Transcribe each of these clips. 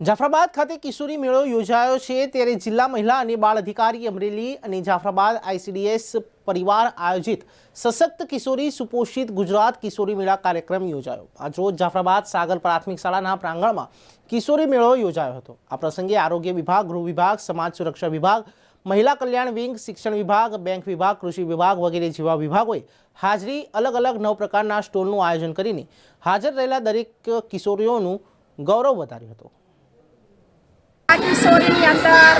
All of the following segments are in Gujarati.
જાફરાબાદ ખાતે કિશોરી મેળો યોજાયો છે ત્યારે જિલ્લા મહિલા અને બાળ અધિકારી અમરેલી અને જાફરાબાદ આઈસીડીએસ પરિવાર આયોજિત સશક્ત કિશોરી સુપોષિત ગુજરાત કિશોરી મેળા કાર્યક્રમ યોજાયો. આજરોજ જાફરાબાદ સાગર પ્રાથમિક શાળાના પ્રાંગણમાં કિશોરી મેળો યોજાયો હતો. આ પ્રસંગે આરોગ્ય વિભાગ, ગૃહ વિભાગ, સમાજ સુરક્ષા વિભાગ, મહિલા કલ્યાણ વિંગ, શિક્ષણ વિભાગ, બેંક વિભાગ, કૃષિ વિભાગ વગેરે જેવા વિભાગોએ હાજરી અલગ અલગ નવ પ્રકારના સ્ટોલનું આયોજન કરીને હાજર રહેલા દરેક કિશોરીઓનું ગૌરવ વધાર્યું હતું. આ કિશોરીની અંદર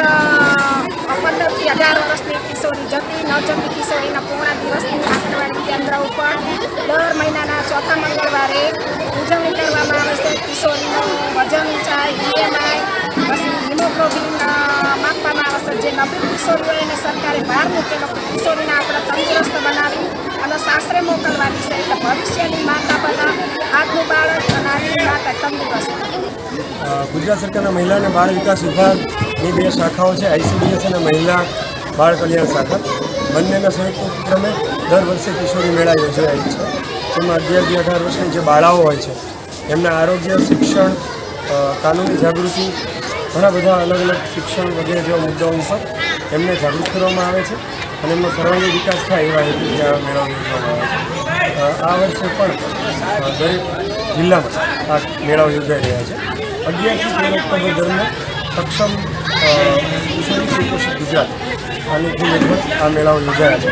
પંદરથી અઢાર વર્ષની કિશોરી જતી, ન જતી કિશોરીના પૂર્ણ દિવસની આંગણવાડી કેન્દ્ર ઉપર દર મહિનાના ચોથા મંગળવારે ઉજવણી કરવામાં આવે છે. કિશોરીનું વજન ઊંચાઈ ઈએમઆઈ પછી હિમોગ્લોબિન માપવામાં આવે છે. જે નબળી કિશોરી હોય એને સરકારે ભાર મૂકેલો કિશોરીને આપણે તંદુરસ્ત બનાવી અને સાસરે મોકલવાની છે. એટલે ભવિષ્યની માતા બધા આજનું બાળક અને આજની માતા તંદુરસ્ત. ગુજરાત સરકારના મહિલા અને બાળ વિકાસ વિભાગની બે શાખાઓ છે આઈસીડીએસ અને મહિલા બાળ કલ્યાણ શાખા. બંનેના સંયુક્ત ઉપક્રમે દર વર્ષે કિશોરી મેળા યોજાય છે, જેમાં અગિયારથી અઢાર વર્ષની જે બાળાઓ હોય છે, એમના આરોગ્ય, શિક્ષણ કાનૂની જાગૃતિ, ઘણા બધા અલગ અલગ શિક્ષણ વગેરે જેવા મુદ્દાઓ ઉપર એમને જાગૃત કરવામાં આવે છે અને એમનો સર્વાંગી વિકાસ થાય એવા હેતુ મેળા યોજવામાં આવે છે. આ વર્ષે પણ દરેક જિલ્લામાં આ મેળાઓ યોજાઈ રહ્યા છે. અગિયારથી તેર દરમિયાન સક્ષમ કિશોરી સુપોષિત ગુજરાત આની હેઠળ આ મેળાઓ યોજાયા છે.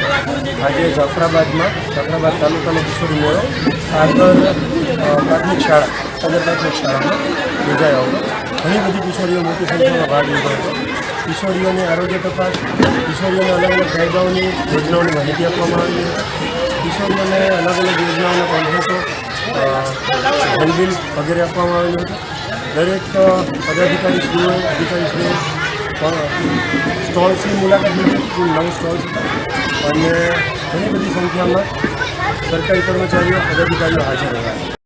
આજે જાફરાબાદમાં, જાફરાબાદ તાલુકાનો કિશોરી મેળો આગળ પ્રાથમિક શાળા સદર પ્રાથમિક શાળામાં યોજાયો હતો. ઘણી બધી કિશોરીઓ મોટી સંખ્યામાં ભાગ લીધો હતો. કિશોરીઓની આરોગ્ય તપાસ, કિશોરીઓને અલગ અલગ કાયદાઓની યોજનાઓની માહિતી આપવામાં આવી કિશોરીઓને અલગ અલગ યોજનાઓના કોન્ફરન્સો હેન્ડબિલ વગેરે આપવામાં આવેલું હતું. દરેક પદાધિકારીશ્રીઓ અધિકારીશ્રીઓ સ્ટોલ્સની મુલાકાત લીધી. નવ સ્ટોલ્સ અને ઘણી બધી સંખ્યામાં સરકારી કર્મચારીઓ, પદાધિકારીઓ હાજર રહ્યા